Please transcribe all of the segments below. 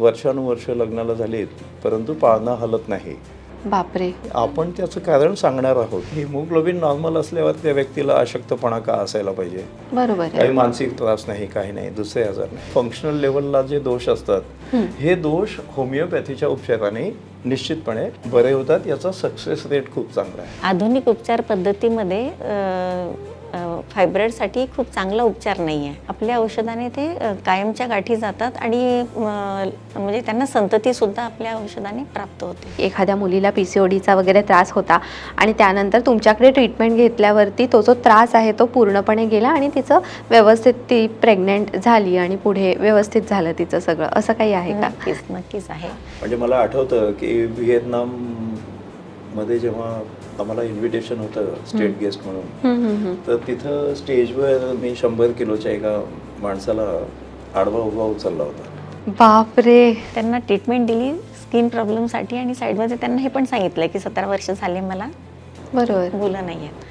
वर्षानुवर्ष लग्नाला झालीत परंतु पाळणा हलत नाही. बापरे. आपण त्याचं कारण सांगणार आहोत. हिमोग्लोबिन नॉर्मल असल्यावर त्या व्यक्तीला अशक्तपणा का असायला पाहिजे? बरोबर आहे. काही मानसिक त्रास नाही काही नाही दुसरे आजार नाही. फंक्शनल लेवलला जे दोष असतात हे. दोष होमिओपॅथीच्या उपचाराने निश्चितपणे बरे होतात. याचा सक्सेस रेट खूप चांगला आहे. आधुनिक उपचार पद्धतीमध्ये फायब्रॉइडसाठी खूप चांगला उपचार नाही आहे. आपल्या औषधाने ते कायमच्या गाठी जातात आणि म्हणजे त्यांना संततीसुद्धा आपल्या औषधाने प्राप्त होते. एखाद्या मुलीला पी सी ओ डीचा वगैरे त्रास होता आणि त्यानंतर तुमच्याकडे ट्रीटमेंट घेतल्यावरती तो जो त्रास आहे तो पूर्णपणे गेला आणि तिचं व्यवस्थित ती प्रेग्नेंट झाली आणि पुढे व्यवस्थित झालं तिचं सगळं. असं काही आहे का? नक्कीच नक्कीच आहे. म्हणजे मला आठवतं की व्हिएतनाममध्ये जेव्हा आम्हाला इन्व्हिटेशन होतं स्टेट गेस्ट म्हणून. तर तिथं स्टेजवर मी शंभर किलोच्या एका माणसाला आडवा उभा उचलला होता. बापरे. त्यांना ट्रीटमेंट दिली स्किन प्रॉब्लेमसाठी आणि साईडमध्ये त्यांना हे पण सांगितलं की सतरा वर्ष झाले मला. बरोबर. मुलं नाही आहेत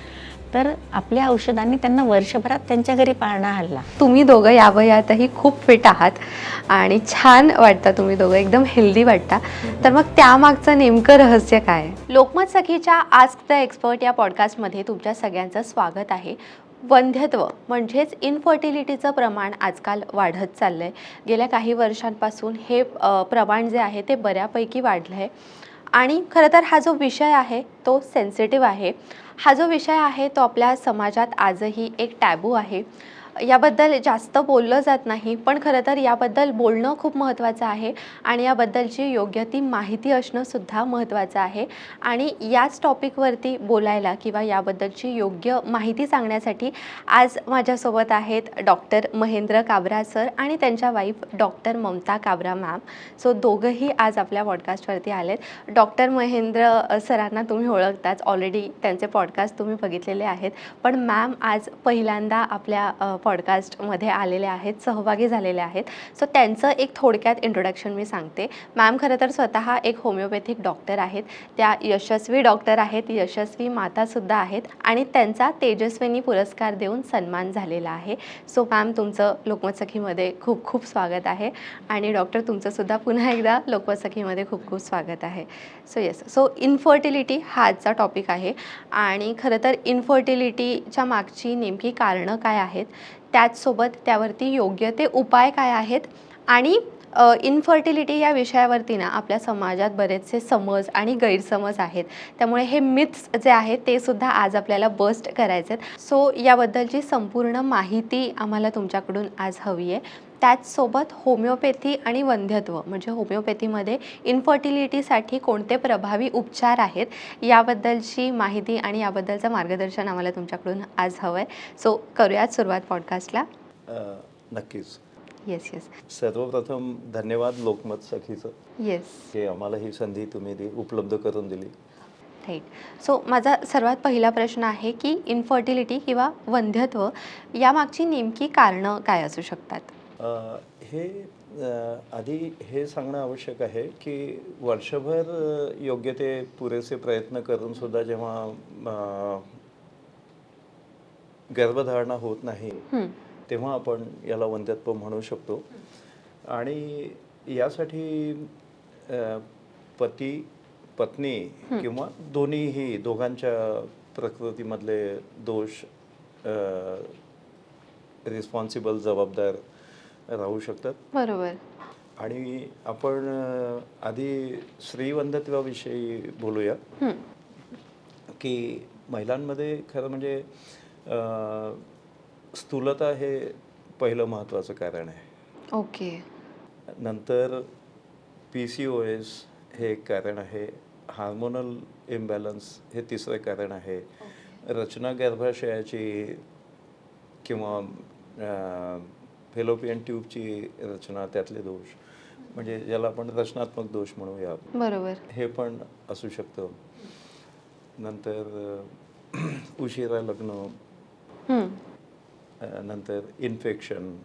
तर आपल्या औषधांनी त्यांना वर्षभरात त्यांच्या घरी पाळणा हल्ला. तुम्ही दोघं या वयातही खूप फिट आहात आणि छान वाटता तुम्ही दोघं एकदम हेल्दी वाटता. तर मग त्यामागचं नेमकं रहस्य काय? आहे? लोकमत सखीच्या आस्क द एक्सपर्ट या पॉडकास्टमध्ये तुमच्या सगळ्यांचं स्वागत आहे. वंध्यत्व म्हणजेच इनफर्टिलिटीचं प्रमाण आजकाल वाढत चाललं आहे गेल्या काही वर्षांपासून हे प्रमाण जे आहे ते बऱ्यापैकी वाढलं आहे आणि खरं तर हा जो विषय आहे तो सेन्सिटिव्ह आहे. हा जो विषय आहे तो आपल्या समाजात आजही एक टॅबू आहे. याबद्दल जास्त बोललं जात नाही पण खरं तर याबद्दल बोलणं खूप महत्त्वाचं आहे आणि याबद्दलची योग्य ती माहिती असणंसुद्धा महत्त्वाचं आहे. आणि याच टॉपिकवरती बोलायला किंवा याबद्दलची योग्य माहिती सांगण्यासाठी आज माझ्यासोबत आहेत डॉक्टर महेंद्र काबरा सर आणि त्यांच्या wife doctor Mamta Kabra ma'am so दोघंही आज आपल्या पॉडकास्टवरती आलेत. डॉक्टर महेंद्र सरांना तुम्ही ओळखताच. ऑलरेडी त्यांचे पॉडकास्ट तुम्ही बघितलेले आहेत. पण मॅम आज पहिल्यांदा आपल्या पॉडकास्टमध्ये आलेले आहेत सहभागी झालेले आहेत. सो त्यांचं एक थोडक्यात इंट्रोडक्शन मी सांगते. मॅम खरं तर स्वतः एक होमिओपॅथिक डॉक्टर आहेत. त्या यशस्वी डॉक्टर आहेत यशस्वी मातासुद्धा आहेत आणि त्यांचा तेजस्विनी पुरस्कार देऊन सन्मान झालेला आहे. सो मॅम तुमचं लोकमतसखीमध्ये खूप खूप स्वागत आहे आणि डॉक्टर तुमचंसुद्धा पुन्हा एकदा लोकमतसखीमध्ये खूप खूप स्वागत आहे. सो येस सो इन्फर्टिलिटी हा आजचा टॉपिक आहे. आणि खरं तर इन्फर्टिलिटीच्या मागची नेमकी कारणं काय आहेत? त्याचसोबत त्यावरती योग्य ते उपाय काय आहेत? आणि इन्फर्टिलिटी या विषयावरती ना आपल्या समाजात बरेचसे समज आणि गैरसमज आहेत. त्यामुळे हे मिथ्स जे आहेत ते सुद्धा आज आपल्याला बस्ट करायचे आहेत सो याबद्दलची संपूर्ण माहिती आम्हाला तुमच्याकडून आज हवी आहे. त्याचसोबत होमिओपॅथी आणि वंध्यत्व म्हणजे होमिओपॅथीमध्ये इन्फर्टिलिटीसाठी कोणते प्रभावी उपचार आहेत याबद्दलची माहिती आणि याबद्दलचं मार्गदर्शन आम्हाला तुमच्याकडून आज हवं आहे सो करूयात सुरुवात पॉडकास्टला नक्कीच. येस येस सर्वप्रथम धन्यवाद लोकमत सखीचं. येस की आम्हाला ही संधी तुम्ही उपलब्ध करून दिली. राईट सो माझा सर्वात पहिला प्रश्न आहे की इन्फर्टिलिटी किंवा वंध्यत्व यामागची नेमकी कारणं काय असू शकतात? हे आधी हे सांगणं आवश्यक आहे की वर्षभर योग्य ते पुरेसे प्रयत्न करून सुद्धा जेव्हा गर्भधारणा होत नाही तेव्हा आपण याला वंध्यत्व म्हणू शकतो. आणि यासाठी पती पत्नी किंवा दोन्हीही दोघांच्या प्रकृतीमधले दोष रिस्पॉन्सिबल जबाबदार राहू शकतात. बरोबर. आणि आपण आधी स्त्रीवंधत्वाविषयी बोलूया. की महिलांमध्ये खरं म्हणजे स्थूलता हे पहिलं महत्त्वाचं कारण आहे. ओके. नंतर पी सी ओ एस हे एक कारण आहे. हार्मोनल इम्बॅलन्स हे तिसरं कारण आहे. रचना गर्भाशयाची किंवा फेलोपियन ट्यूबची रचना त्यातले दोष. म्हणजे ज्याला आपण रचनात्मक दोष म्हणूया. बरोबर. हे पण असू शकतं. नंतर उशिरा लग्न. नंतर इन्फेक्शन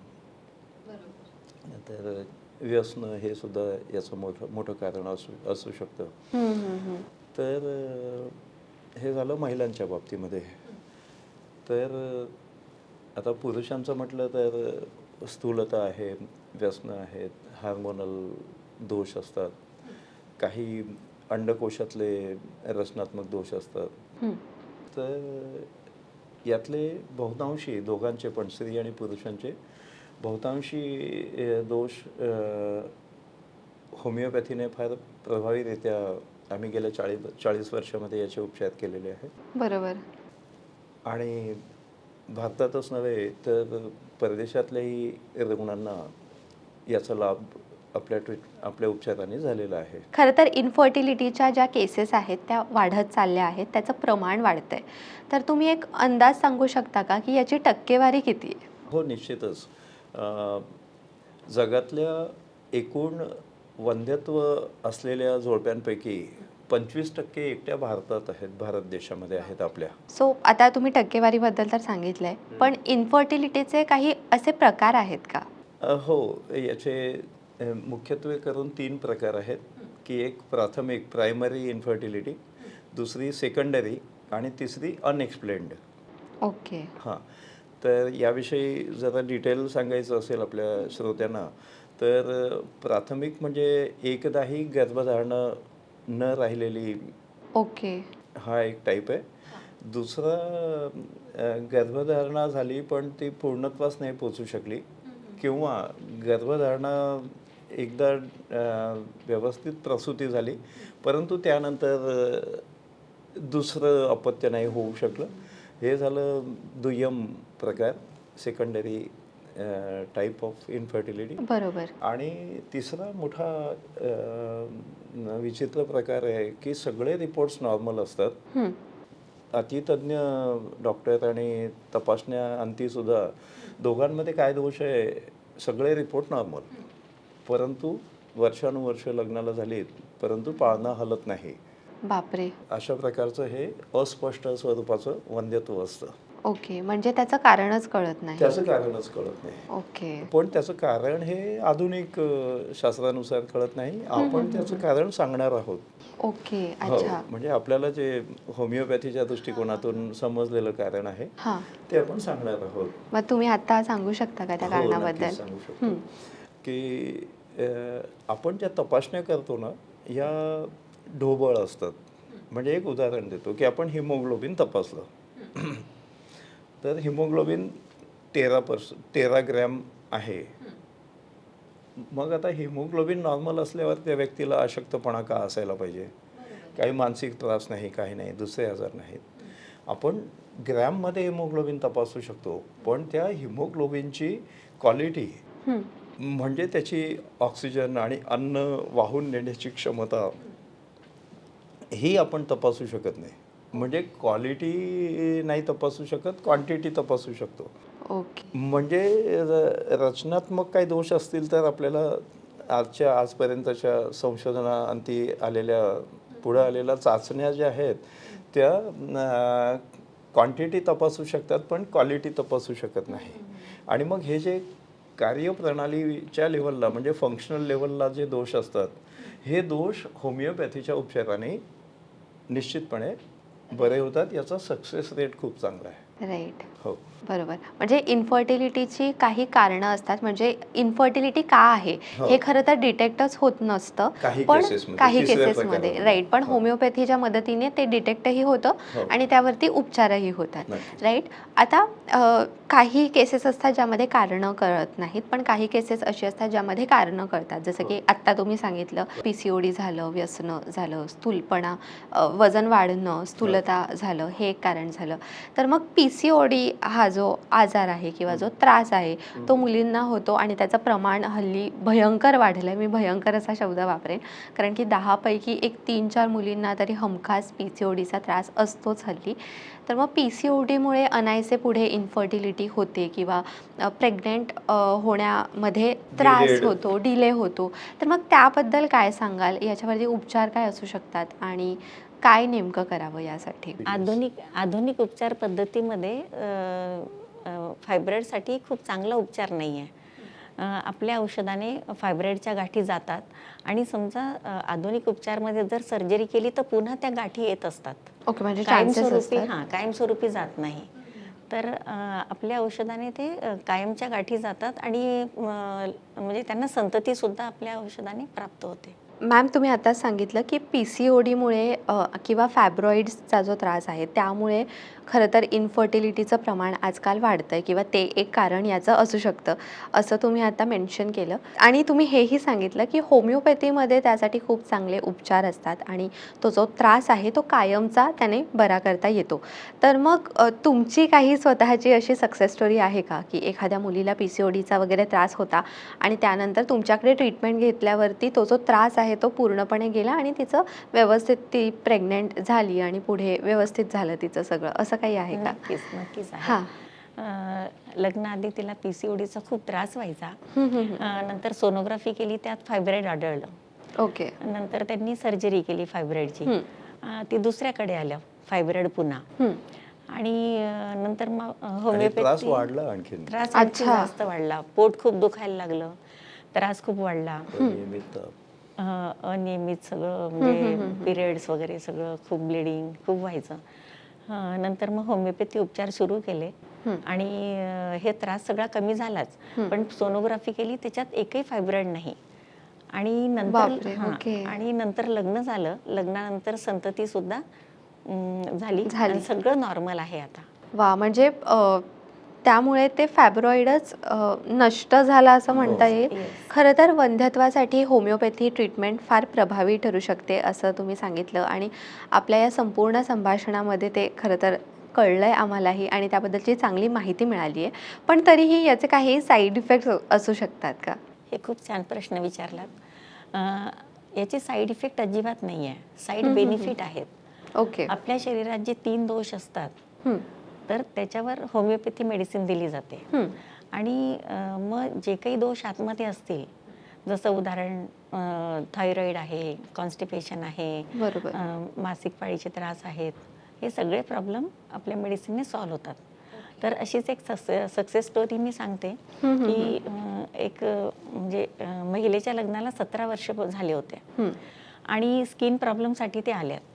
नंतर व्यसन हे सुद्धा याचं मोठं मोठं कारण असू असू शकतं. तर हे झालं महिलांच्या बाबतीमध्ये. तर आता पुरुषांचं म्हटलं तर स्थूलता आहे व्यसनं आहेत हार्मोनल दोष असतात. काही अंडकोशातले रचनात्मक दोष असतात. तर यातले बहुतांशी दोघांचे पण स्त्री आणि पुरुषांचे बहुतांशी दोष होमिओपॅथीने फार प्रभावीरित्या आम्ही गेल्या चाळीस चाळीस वर्षामध्ये याचे उपचार केलेले आहेत. बरोबर. आणि भारतातच नव्हे तर परदेशातल्याही रुग्णांना याचा लाभ आपल्या ट्रीट आपल्या उपचाराने झालेला आहे. खरं तर इन्फर्टिलिटीच्या ज्या केसेस आहेत त्या वाढत चालल्या आहेत त्याचं प्रमाण वाढतंय. तर तुम्ही एक अंदाज सांगू शकता का की याची टक्केवारी किती आहे? हो निश्चितच. जगातल्या एकूण वंध्यत्व असलेल्या जोडप्यांपैकी पंचवीस टक्के एकट्या भारतात आहेत भारत देशामध्ये आहेत आपल्या. सो आता तुम्ही टक्केवारीबद्दल तर सांगितलंय पण इन्फर्टिलिटीचे काही असे प्रकार आहेत का? अ, हो याचे मुख्यत्वे करून तीन प्रकार आहेत की एक प्राथमिक प्रायमरी इन्फर्टिलिटी दुसरी सेकंडरी आणि तिसरी अनएक्सप्लेन्ड ओके हां. तर याविषयी जरा डिटेल सांगायचं असेल आपल्या श्रोत्यांना तर प्राथमिक म्हणजे एकदाही गर्भधारणं न राहिलेली ओके. हा एक टाईप आहे. दुसरा गर्भधारणा झाली पण ती पूर्णत्वास नाही पोचू शकली. किंवा गर्भधारणा एकदा व्यवस्थित प्रसूती झाली परंतु त्यानंतर दुसरं अपत्य नाही होऊ शकलं. हे झालं दुय्यम प्रकार सेकंडरी टाईप ऑफ इन्फर्टिलिटी. बरोबर. आणि तिसरा मोठा विचित्र प्रकार आहे की सगळे रिपोर्ट्स नॉर्मल असतात. अतितज्ञ डॉक्टर आणि तपासण्या अंती सुद्धा दोघांमध्ये काय दोष आहे सगळे रिपोर्ट नॉर्मल. परंतु वर्षानुवर्ष लग्नाला झालीत परंतु पाळणा हलत नाही. बापरे. अशा प्रकारचं हे अस्पष्ट स्वरूपाचं वंध्यत्व असतं. ओके म्हणजे त्याचं कारणच कळत नाही. त्याचं कारणच कळत नाही. ओके. पण त्याचं कारण हे आधुनिक अ, शास्त्रानुसार कळत नाही. आपण त्याचं कारण सांगणार आहोत. ओके हो, अच्छा. म्हणजे आपल्याला जे होमिओपॅथीच्या दृष्टिकोनातून समजलेलं कारण आहे हां. ते आपण सांगणार आहोत. मग तुम्ही आता सांगू शकता का त्या हो, नक्कीच कारणाबद्दल सांगू शकतो. की अ, आपण ज्या तपासण्या करतो ना या ढोबळ असतात. म्हणजे एक उदाहरण देतो की आपण हिमोग्लोबिन तपासलं. तर हिमोग्लोबिन तेरा पर्स तेरा ग्रॅम आहे. मग आता हिमोग्लोबिन नॉर्मल असल्यावर त्या व्यक्तीला अशक्तपणा का असायला पाहिजे? काही मानसिक त्रास नाही काही नाही दुसरे आजार नाहीत. आपण ग्रॅममध्ये हिमोग्लोबिन तपासू शकतो पण त्या हिमोग्लोबिनची क्वालिटी. म्हणजे त्याची ऑक्सिजन आणि अन्न वाहून नेण्याची क्षमता ही आपण तपासू शकत नाही. म्हणजे क्वालिटी नाही तपासू शकत क्वांटिटी तपासू शकतो. ओके. म्हणजे र- रचनात्मक काही दोष असतील तर आपल्याला आजच्या आजपर्यंतच्या संशोधनाअंती आलेल्या पुढे आलेल्या चाचण्या ज्या आहेत त्या क्वांटिटी तपासू शकतात पण क्वालिटी तपासू शकत नाही. आणि मग हे जे कार्यप्रणालीच्या लेवलला म्हणजे फंक्शनल लेवलला जे दोष असतात हे दोष होमिओपॅथीच्या उपचाराने निश्चितपणे बरे होतात याचा सक्सेस रेट खूप चांगला आहे. राईट हो. बरोबर. म्हणजे इन्फर्टिलिटीची काही कारणं असतात. म्हणजे इन्फर्टिलिटी का आहे? हो. हे खरं तर डिटेक्टच होत नसतं. काही पण केसेसमध्ये, काही तिसऱ्या केसेसमध्ये प्रकारामध्ये. राईट पण हो. होमिओपॅथीच्या मदतीने ते डिटेक्टही होतं हो. आणि त्यावरती उपचारही होतात. राईट आता अ, काही केसेस असतात ज्यामध्ये कारणं कळत नाहीत. पण काही केसेस अशी असतात ज्यामध्ये कारणं कळतात. जसं की आत्ता तुम्ही सांगितलं पी सी ओ डी झालं व्यसनं झालं स्थूलपणा अ, वजन वाढणं स्थूलता झालं हे एक कारण झालं. तर मग पी सी ओ डी हा जो आजार आहे किंवा जो त्रास आहे तो मुलींना होतो आणि त्याचं प्रमाण हल्ली भयंकर वाढलं आहे मी भयंकर असा शब्द वापरेन. कारण की दहापैकी एक तीन चार मुलींना तरी हमखास पी सी ओ डीचा त्रास असतोच हल्ली. तर मग पी सी ओ डीमुळे अनायसे पुढे इन्फर्टिलिटी होते किंवा प्रेग्नेंट होण्यामध्ये त्रास. होतो डिले होतो. तर मग त्याबद्दल काय सांगाल? याच्यावरती उपचार काय असू शकतात? आणि काय नेमकं करावं यासाठी? आधुनिक आधुनिक उपचार पद्धतीमध्ये फायब्रॉइडसाठी खूप चांगला उपचार नाही आहे. आपल्या औषधाने फायब्रॉइडच्या गाठी जातात आणि समजा आधुनिक उपचारमध्ये जर सर्जरी केली तर पुन्हा त्या गाठी येत असतात. ओके म्हणजे कायमस्वरूपी हां कायमस्वरूपी जात नाही. तर आपल्या औषधाने ते कायमच्या गाठी जातात आणि म्हणजे त्यांना संततीसुद्धा आपल्या औषधाने प्राप्त होते. मॅम तुम्ही आता सांगितलं की पी सी ओ डीमुळे किंवा फॅब्रॉइड्सचा जो त्रास आहे त्यामुळे खरं तर इन्फर्टिलिटीचं प्रमाण आजकाल वाढतं आहे किंवा ते एक कारण याचं असू शकतं असं तुम्ही आता मेन्शन केलं. आणि तुम्ही हेही सांगितलं की होमिओपॅथीमध्ये त्यासाठी खूप चांगले उपचार असतात आणि तो जो त्रास आहे तो कायमचा त्याने बरा करता येतो. तर मग तुमची काही स्वतःची अशी सक्सेस स्टोरी आहे का? की एखाद्या मुलीला पी सी ओ डीचा वगैरे त्रास होता आणि त्यानंतर तुमच्याकडे ट्रीटमेंट घेतल्यावरती तो जो त्रास आहे तो पूर्णपणे गेला आणि तिचं व्यवस्थित ती प्रेग्नेंट झाली आणि पुढे व्यवस्थित झालं तिचं सगळं असं काही आहे का? नक्कीच नक्कीच हां. लग्नाआधी तिला पी सी ओडीचा खूप त्रास व्हायचा. नंतर सोनोग्राफी केली त्यात फायब्रॉइड आढळलं. ओके. नंतर त्यांनी सर्जरी केली फायब्रॉइडची. ती दुसऱ्याकडे आलं फायब्रॉइड पुन्हा. आणि नंतर मग होमिओपॅथी वाढला आणखीन. त्रास आणखी. जास्त वाढला. पोट खूप दुखायला लागलं. त्रास खूप वाढला. अनियमित. सगळं म्हणजे पिरियड्स वगैरे सगळं खूप ब्लिडिंग खूप व्हायचं. नंतर मग होमिओपॅथी उपचार सुरू केले. आणि हे त्रास सगळा कमी झालाच. पण सोनोग्राफी केली त्याच्यात एकही फायब्रॉइड नाही. आणि नंतर हां. आणि नंतर लग्न झालं. लग्नानंतर संतती सुद्धा झाली. सगळं नॉर्मल आहे आता. वा म्हणजे त्यामुळे ते फॅब्रॉइडच अ, नष्ट झाला असं म्हणता येईल. खरं तर वंध्यत्वासाठी होमिओपॅथी ट्रीटमेंट फार प्रभावी ठरू शकते असं तुम्ही सांगितलं आणि आपल्या या संपूर्ण संभाषणामध्ये ते खरं तर कळलं आहे आम्हालाही आणि त्याबद्दलची चांगली माहिती मिळाली आहे पण तरीही याचे काही साईड इफेक्ट असू शकतात का? हे खूप छान प्रश्न विचारलात. याचे साईड इफेक्ट अजिबात नाही आहे साईड बेनिफिट आहेत. ओके आपल्या शरीरात जे तीन दोष असतात हं, तर त्याच्यावर होमिओपॅथी मेडिसिन दिली जाते. आणि मग जे काही दोष आतमध्ये असतील जसं उदाहरण थायरॉईड आहे कॉन्स्टिपेशन आहे मासिक पाळीचे त्रास आहेत हे सगळे प्रॉब्लेम आपल्या मेडिसिनने सॉल्व्ह होतात. तर अशीच एक सक्सेस स्टोरी मी सांगते की एक म्हणजे महिलेच्या लग्नाला सतरा वर्ष झाले होते. आणि स्किन प्रॉब्लेमसाठी ते आल्यात.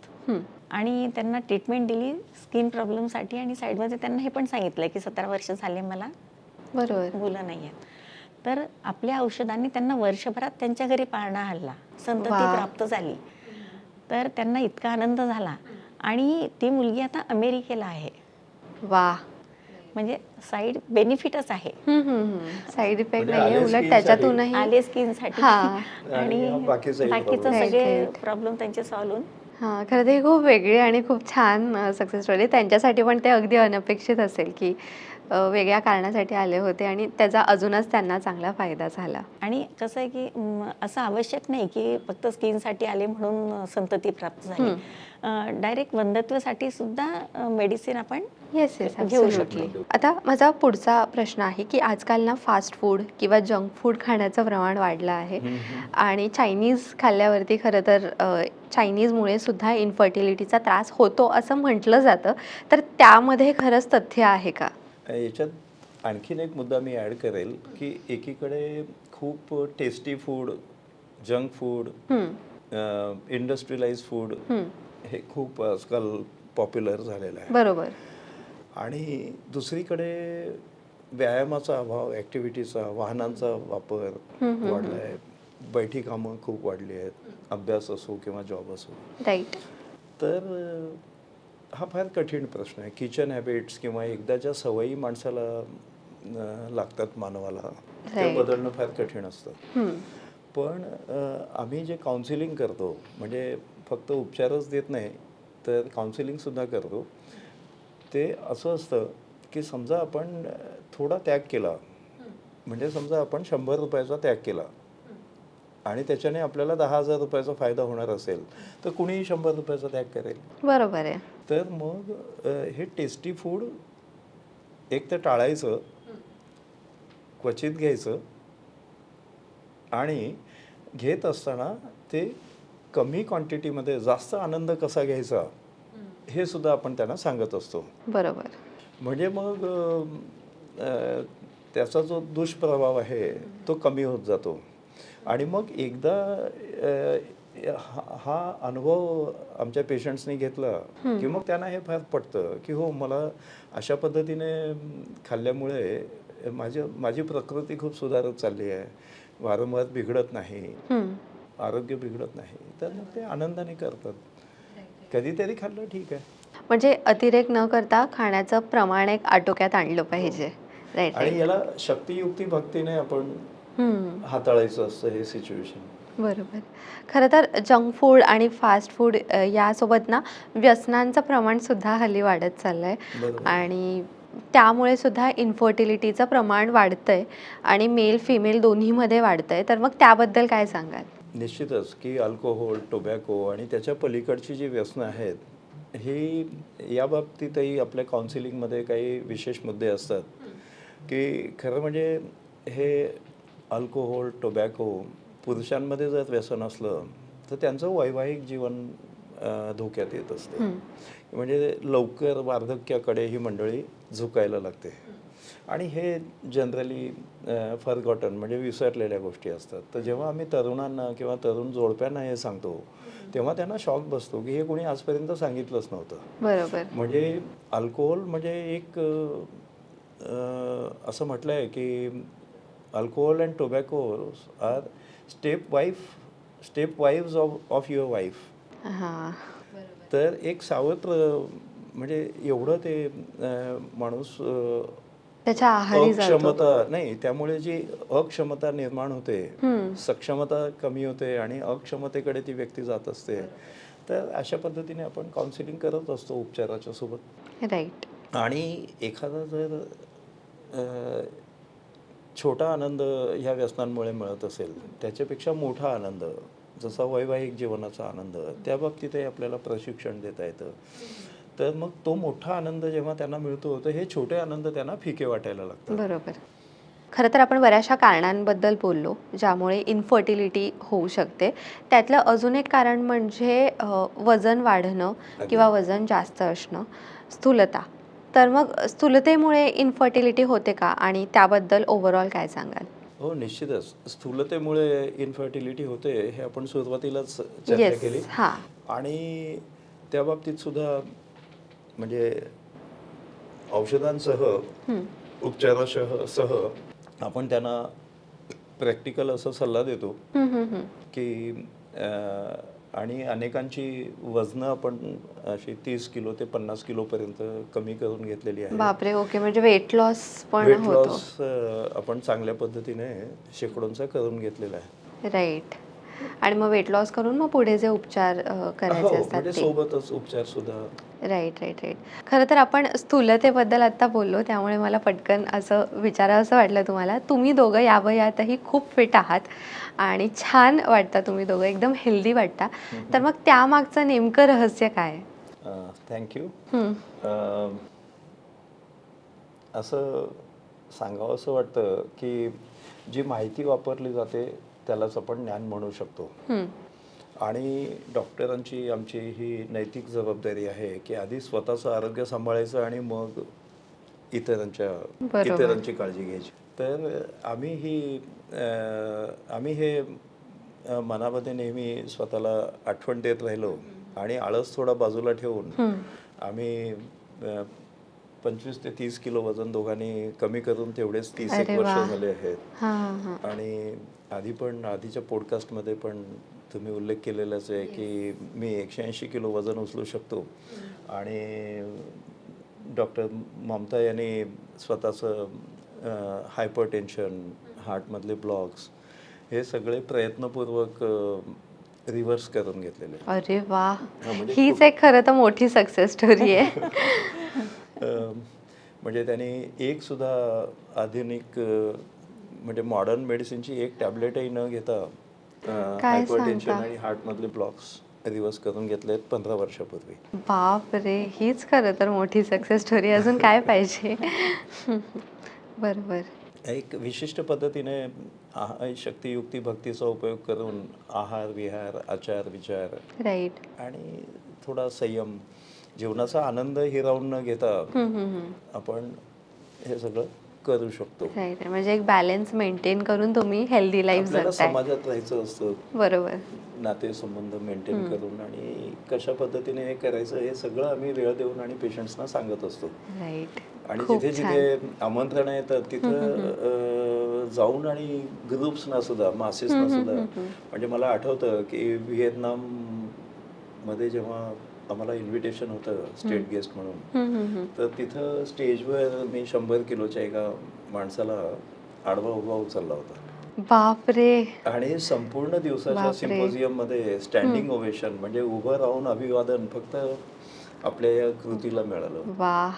आणि त्यांना ट्रीटमेंट दिली स्किन प्रॉब्लेमसाठी आणि साईडमध्ये त्यांना हे पण सांगितलं की सतरा वर्ष झाले मला. बरोबर. मुलं नाही आहेत. तर आपल्या औषधांनी त्यांना वर्षभरात त्यांच्या घरी पाळणा हल्ला. संतती. प्राप्त झाली. तर त्यांना इतका आनंद झाला. आणि ती मुलगी आता अमेरिकेला आहे. वा म्हणजे साईड बेनिफिटच आहे. साईड इफेक्ट म्हणजे नाहीये आले उलट skin त्याच्यातूनही. आले स्किनसाठी हा. आणि बाकीचं. सगळे. प्रॉब्लेम त्यांचे सॉल्व्ह होऊन हां खरं ते खूप वेगळी आणि खूप छान सक्सेस स्टोरी त्यांच्यासाठी पण ते अगदी अनपेक्षित असेल की वेगळ्या कारणासाठी आले होते आणि त्याचा अजूनच त्यांना चांगला फायदा झाला. आणि कसं आहे की असं आवश्यक नाही की फक्त स्किनसाठी आले म्हणून संतती प्राप्त झाली. डायरेक्ट वंधत्वासाठी सुद्धा मेडिसिन आपण येस येस घेऊ ॲब्सोल्युटली आता माझा पुढचा प्रश्न आहे की आजकाल ना फास्ट फूड किंवा जंक फूड खाण्याचं प्रमाण वाढलं आहे. आणि चायनीज खाल्ल्यावरती खरं तर चायनीजमुळे सुद्धा इन्फर्टिलिटीचा त्रास होतो असं म्हटलं जातं. तर त्यामध्ये खरंच तथ्य आहे का? याच्यात आणखीन एक मुद्दा मी ॲड करेल की एकीकडे खूप tasty food junk food industrialise food हं. खूप आजकाल पॉप्युलर झालेलं आहे. बरोबर. आणि दुसरीकडे व्यायामाचा अभाव ॲक्टिव्हिटीचा वाहनांचा वापर वाढला आहे बैठी कामं खूप वाढली आहेत. अभ्यास असो किंवा जॉब असो. राईट तर हा फार कठीण प्रश्न आहे. किचन हॅबिट्स किंवा एकदाच्या सवयी माणसाला लागतात मानवाला ते. बदलणं फार कठीण असतं. पण आम्ही जे काउन्सिलिंग करतो म्हणजे फक्त उपचारच देत नाही तर काउन्सिलिंगसुद्धा करतो. ते असं असतं की समजा आपण थोडा त्याग केला म्हणजे समजा आपण शंभर रुपयाचा त्याग केला आणि त्याच्याने आपल्याला दहा हजार रुपयाचा फायदा होणार असेल तर कुणीही शंभर रुपयाचा त्याग करेल. बरोबर आहे. तर मग हे टेस्टी फूड एक तर टाळायचं क्वचित घ्यायचं आणि घेत असताना ते कमी क्वांटिटीमध्ये जास्त आनंद कसा घ्यायचा हे सुद्धा आपण त्यांना सांगत असतो. बरोबर. म्हणजे मग त्याचा जो दुष्प्रभाव आहे तो कमी होत जातो. आणि मग एकदा हा हा अनुभव आमच्या पेशंट्सनी घेतला की मग त्यांना हे फार पडतं की हो मला अशा पद्धतीने खाल्ल्यामुळे माझ्या माझी प्रकृती खूप सुधारत चालली आहे. वारंवार बिघडत नाही. आरोग्य बिघडत नाही. तर मग ते आनंदाने करतात. कधीतरी खाल्लं ठीक आहे. म्हणजे अतिरेक न करता खाण्याचं प्रमाण एक आटोक्यात आणलं पाहिजे. राईट आणि याला शक्तियुक्ती भक्तीने आपण. हाताळायचं असतं हे सिच्युएशन बरोबर. खरं तर जंक फूड आणि फास्ट फूड यासोबत ना व्यसनांचं प्रमाण सुद्धा हल्ली वाढत चाललंय. आणि त्यामुळे सुद्धा इन्फर्टिलिटीचं प्रमाण वाढतंय आणि मेल फिमेल दोन्हीमध्ये वाढतंय. तर मग त्याबद्दल काय सांगाल? निश्चितच की अल्कोहोल टोबॅको आणि त्याच्या पलीकडची जी व्यसनं आहेत ही या बाबतीतही आपल्या काउन्सिलिंगमध्ये काही विशेष मुद्दे असतात. की खरं म्हणजे हे अल्कोहोल टोबॅको पुरुषांमध्ये जर व्यसन असलं तर त्यांचं वैवाहिक जीवन धोक्यात येत असते. म्हणजे लवकर वार्धक्याकडे ही मंडळी झुकायला लागते. आणि हे जनरली फॉरगॉटन म्हणजे विसरलेल्या गोष्टी असतात. तर जेव्हा आम्ही तरुणांना किंवा तरुण जोडप्यांना हे सांगतो तेव्हा त्यांना शॉक बसतो की हे कोणी आजपर्यंत सांगितलंच नव्हतं. बरोबर. म्हणजे अल्कोहोल म्हणजे एक असं म्हटलं आहे की alcohol and tobacco are step wife step wives of of your wife हां. तर एक सावत्र म्हणजे एवढं ते माणूस त्याच्या अक्षमता नाही त्यामुळे जी अक्षमता निर्माण होते. सक्षमता कमी होते आणि अक्षमतेकडे ती व्यक्ती जात असते. तर अशा पद्धतीने आपण काउन्सिलिंग करत असतो उपचाराच्या सोबत. राईट आणि एखादा जर छोटा आनंद ह्या व्यसनांमुळे मिळत असेल त्याच्यापेक्षा मोठा आनंद जसा वैवाहिक जीवनाचा आनंद त्या बाबतीतही आपल्याला प्रशिक्षण देता येतं. तर मग तो मोठा आनंद जेव्हा त्यांना मिळतो तर हे छोटे आनंद त्यांना फिके वाटायला लागतात. बरोबर. खरं तर आपण बऱ्याचशा कारणांबद्दल बोललो ज्यामुळे इन्फर्टिलिटी होऊ शकते. त्यातलं अजून एक कारण म्हणजे वजन वाढणं किंवा वजन जास्त असणं स्थूलता. तर मग स्थूलतेमुळे इन्फर्टिलिटी होते का? आणि त्याबद्दल ओव्हरऑल काय सांगाल? हो निश्चितच. स्थूलतेमुळे इन्फर्टिलिटी होते हे आपण सुरुवातीलाच चर्चा केली. हां. आणि त्या बाबतीत सुद्धा म्हणजे औषधांसह उपचारासह सह आपण त्यांना प्रॅक्टिकल असं सल्ला देतो की अं, आणि अनेकांची वजनं आपण अशी तीस किलो ते पन्नास किलोपर्यंत कमी करून घेतलेली आहे. बापरे ओके. म्हणजे वेट लॉस पण वेट लॉस आपण चांगल्या पद्धतीने शेकडोंचा करून घेतलेला आहे. राईट आणि मग वेट लॉस करून मग पुढे जे उपचार करायचे हो, असतात सोबतच उपचार सुद्धा राईट राईट राईट खरं तर आपण स्थूलतेबद्दल आत्ता बोललो त्यामुळे मला पटकन असं विचारावं असं वाटलं तुम्हाला. तुम्ही दोघं या वयातही खूप फिट आहात आणि छान वाटता तुम्ही दोघं एकदम हेल्दी वाटता. तर मग त्यामागचं नेमकं रहस्य काय? थँक्यू असं सांगावं असं वाटतं की जी माहिती वापरली जाते त्यालाच आपण ज्ञान म्हणू शकतो. आणि डॉक्टरांची आमची ही नैतिक जबाबदारी आहे की आधी स्वतःचं आरोग्य सांभाळायचं आणि मग इतरांच्या. इतरांची काळजी घ्यायची तर आम्ही ही आम्ही हे मनामध्ये नेहमी स्वतःला आठवण देत राहिलो आणि आळस थोडा बाजूला ठेवून आम्ही पंचवीस ते तीस किलो वजन दोघांनी कमी करून तेवढेच तीस एक वर्ष. झाले आहेत हां हां हां आणि आधी पण आधीच्या पॉडकास्टमध्ये पण तुम्ही उल्लेख केलेलाच आहे की मी एकशे ऐंशी किलो वजन उचलू शकतो. आणि डॉक्टर ममता यांनी स्वतःचं हायपर टेन्शन हार्टमधले ब्लॉक्स हे सगळे प्रयत्नपूर्वक रिव्हर्स करून घेतलेले अरे वा. हा, म्हणजे हीच एक खरं तर मोठी सक्सेस स्टोरी आहे. म्हणजे त्यांनी एक सुद्धा आधुनिक म्हणजे मॉडर्न मेडिसिनची एक टॅबलेटही न घेता काय हायपरटेन्शन सांगता? आणि हार्टमधले ब्लॉक्स रिव्हर्स करून घेतले आहेत पंधरा वर्षापूर्वी. बाप रे हीच खरं तर मोठी सक्सेस स्टोरी अजून काय पाहिजे? बरोबर. एक विशिष्ट पद्धतीने आहा- शक्तियुक्ती भक्तीचा उपयोग करून आहार विहार आचार विचार राईट आणि थोडा संयम जीवनाचा आनंद हिरावून न घेता आपण हे सगळं करू शकतो. राईट म्हणजे एक बॅलन्स मेंटेन करून तुम्ही हेल्दी लाईफ आपल्याला जगताय. समाजात राहायचं असतं. बरोबर. नातेसंबंध मेंटेन करून आणि कशा पद्धतीने हे करायचं हे सगळं आम्ही वेळ देऊन आणि पेशंट्सना सांगत असतो. राईट आणि खूप जिथे छान. जिथे आमंत्रण येतात तिथं अं, जाऊन आणि ग्रुप्सना सुद्धा मासेसना सुद्धा म्हणजे मला आठवतं की व्हिएतनाममध्ये जेव्हा आम्हाला इन्व्हिटेशन होतं स्टेट गेस्ट म्हणून. तर तिथं स्टेजवर मी शंभर किलोच्या एका माणसाला आडवा उभा उचलला होता. बापरे. आणि संपूर्ण दिवसाच्या बापरे. सिम्पोजियममध्ये स्टँडिंग ओवेशन म्हणजे उभं राहून अभिवादन फक्त आपल्या या कृतीला मिळालं. वा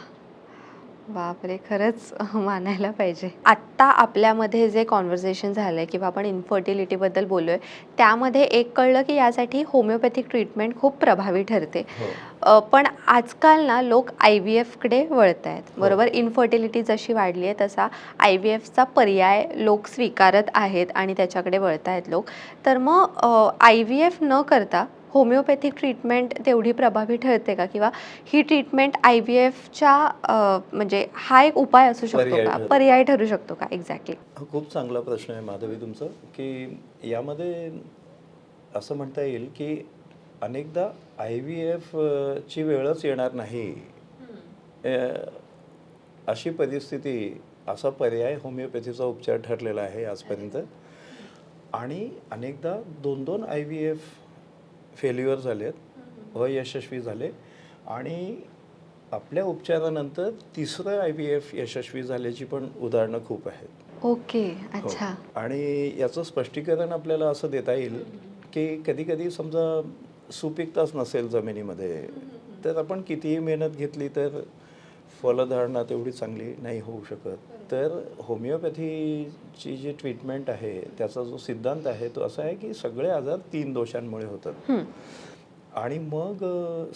बापरे खरंच मानायला पाहिजे. आत्ता आपल्यामध्ये जे कॉन्व्हर्सेशन झालंय किंवा आपण इन्फर्टिलिटीबद्दल बोललोय त्यामध्ये एक कळलं की यासाठी होमिओपॅथिक ट्रीटमेंट खूप प्रभावी ठरते. हो. पण आजकाल ना लोक आय व्ही एफकडे वळत आहेत बरोबर? इन्फर्टिलिटी जशी वाढली आहे तसा आय व्ही एफचा पर्याय लोक स्वीकारत आहेत आणि त्याच्याकडे वळत आहेत लोक. तर मग आय व्ही एफ न करता होमिओपॅथिक ट्रीटमेंट तेवढी प्रभावी ठरते का? किंवा ही ट्रीटमेंट आय व्ही एफच्या म्हणजे हा एक उपाय असू शकतो पर्याय का. पर्याय ठरू शकतो का? एक्झॅक्टली खूप चांगला प्रश्न आहे माधवी तुमचा की यामध्ये असं म्हणता येईल की अनेकदा आय व्ही एफ ची वेळच येणार नाही. अशी परिस्थिती असा पर्याय होमिओपॅथीचा उपचार ठरलेला आहे आजपर्यंत. आणि अनेकदा दोन दोन आय व्ही एफ फेल्युअर झालेत अयशस्वी झाले. आणि आपल्या उपचारानंतर तिसरं आय व्ही एफ यशस्वी झाल्याची पण उदाहरणं खूप आहेत. ओके हो. अच्छा. आणि याचं स्पष्टीकरण आपल्याला असं देता येईल की कधी कधी समजा सुपीकताच नसेल जमिनीमध्ये तर आपण कितीही मेहनत घेतली तर फलधारणा तेवढी चांगली नाही होऊ शकत. तर होमिओपॅथीची जी ट्रीटमेंट आहे त्याचा जो सिद्धांत आहे तो असा आहे की सगळे आजार तीन दोषांमुळे होतात. आणि मग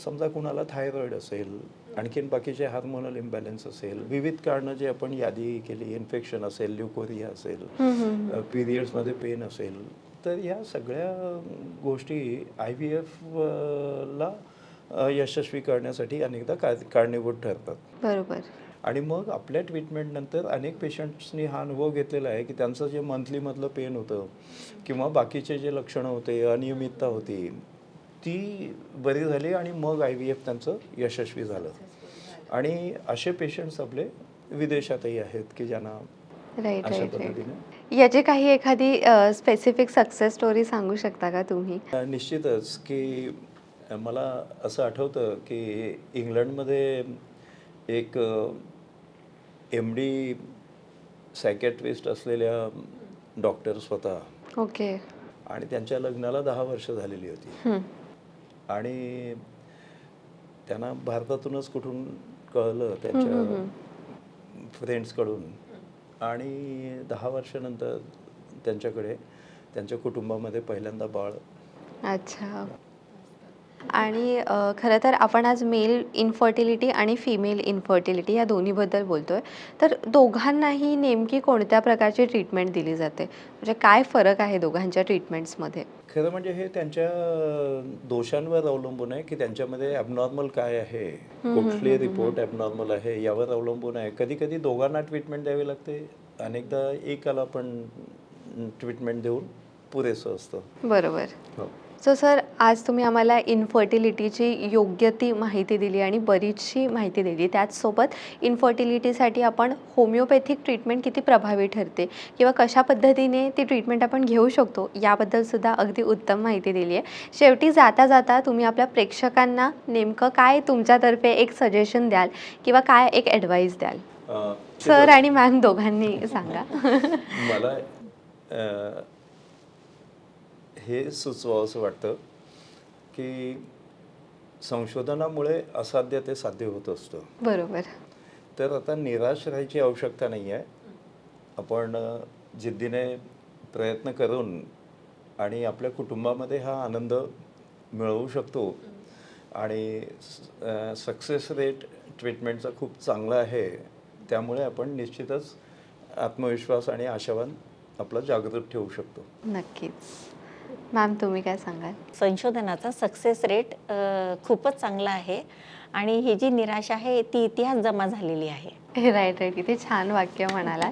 समजा कुणाला थायरॉइड असेल आणखीन बाकीचे हार्मोनल इम्बॅलन्स असेल विविध कारणं जे आपण यादी केली इन्फेक्शन असेल ल्युकोरिया असेल पिरियड्समध्ये पेन असेल तर या सगळ्या गोष्टी आय व्ही एफला यशस्वी करण्यासाठी अनेकदा का कारणीभूत ठरतात. बरोबर. आणि मग आपल्या ट्रीटमेंटनंतर अनेक पेशंट्सनी हा अनुभव घेतलेला आहे की त्यांचं जे मंथलीमधलं पेन होतं किंवा बाकीचे जे लक्षणं होते अनियमितता होती ती बरी झाली आणि मग आय व्ही एफ त्यांचं यशस्वी झालं. आणि असे पेशंट्स आपले विदेशातही आहेत की ज्यांना राईट याची काही एखादी स्पेसिफिक सक्सेस स्टोरी सांगू शकता का तुम्ही? निश्चितच की मला असं आठवतं की इंग्लंडमध्ये एक एम डी सायकॅट्रिस्ट असलेल्या डॉक्टर स्वतः ओके. आणि त्यांच्या लग्नाला दहा वर्ष झालेली होती. आणि त्यांना भारतातूनच कुठून कळलं त्यांच्या फ्रेंड्सकडून आणि दहा वर्षानंतर त्यांच्याकडे त्यांच्या कुटुंबामध्ये पहिल्यांदा बाळ अच्छा. आणि खरं तर आपण आज मेल इन्फर्टिलिटी आणि फिमेल इन्फर्टिलिटी या दोन्हीबद्दल बोलतोय. तर दोघांनाही नेमकी कोणत्या प्रकारची ट्रीटमेंट दिली जाते? म्हणजे काय फरक आहे दोघांच्या ट्रीटमेंट्समध्ये? खरं म्हणजे हे त्यांच्या दोषांवर अवलंबून आहे की त्यांच्यामध्ये ॲबनॉर्मल काय आहे? कुठले रिपोर्ट ॲबनॉर्मल आहे यावर अवलंबून आहे. कधी कधी दोघांना ट्रीटमेंट द्यावी लागते. अनेकदा एकाला पण ट्रीटमेंट देऊन पुरेसं असतं. बरोबर. हो. सो सर आज तुम्ही आम्हाला इन्फर्टिलिटीची योग्य ती माहिती दिली आणि बरीचशी माहिती दिली. त्याचसोबत इन्फर्टिलिटीसाठी आपण होमिओपॅथिक ट्रीटमेंट किती प्रभावी ठरते किंवा कशा पद्धतीने ती ट्रीटमेंट आपण घेऊ शकतो याबद्दल सुद्धा अगदी उत्तम माहिती दिली आहे शेवटी जाता जाता तुम्ही आपल्या प्रेक्षकांना नेमकं काय तुमच्यातर्फे एक सजेशन द्याल किंवा काय एक ॲडवाईस द्याल? सर आणि मॅम दोघांनी सांगा. मला हे सुचवावं असं वाटतं की संशोधनामुळे असाध्य ते साध्य होत असतं. बरोबर. तर आता निराश राहायची आवश्यकता नाही आहे. आपण जिद्दीने प्रयत्न करून आणि आपल्या कुटुंबामध्ये हा आनंद मिळवू शकतो. आणि सक्सेस रेट ट्रीटमेंटचा खूप चांगला आहे. त्यामुळे आपण निश्चितच आत्मविश्वास आणि आशावान आपला जागृत ठेवू शकतो. नक्कीच. मॅम तुम्ही काय सांगाल? संशोधनाचा सक्सेस रेट खूपच चांगला आहे. आणि ही जी निराशा आहे ती इतिहास जमा झालेली आहे. राईट राईट किती छान वाक्य म्हणाला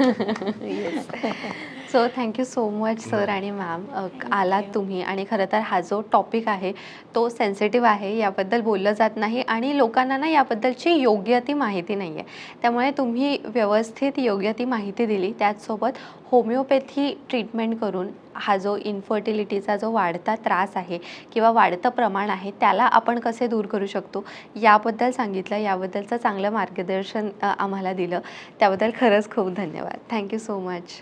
so thank you so much sir आणि मॅम आलात तुम्ही आणि खरं तर हा जो टॉपिक आहे तो सेन्सिटिव्ह आहे याबद्दल बोललं जात नाही आणि लोकांना ना याबद्दलची योग्य ती माहिती नाही आहे त्यामुळे तुम्ही व्यवस्थित योग्य ती माहिती दिली. त्याचसोबत होमिओपॅथी ट्रीटमेंट करून हा जो इन्फर्टिलिटीचा जो वाढता त्रास आहे किंवा वाढतं प्रमाण आहे त्याला आपण कसे दूर करू शकतो? याबद्दल सांगितलं. याबद्दलचं चांगलं मार्गदर्शन आम्हाला दिलं. त्याबद्दल खरंच खूप धन्यवाद. Thank you so much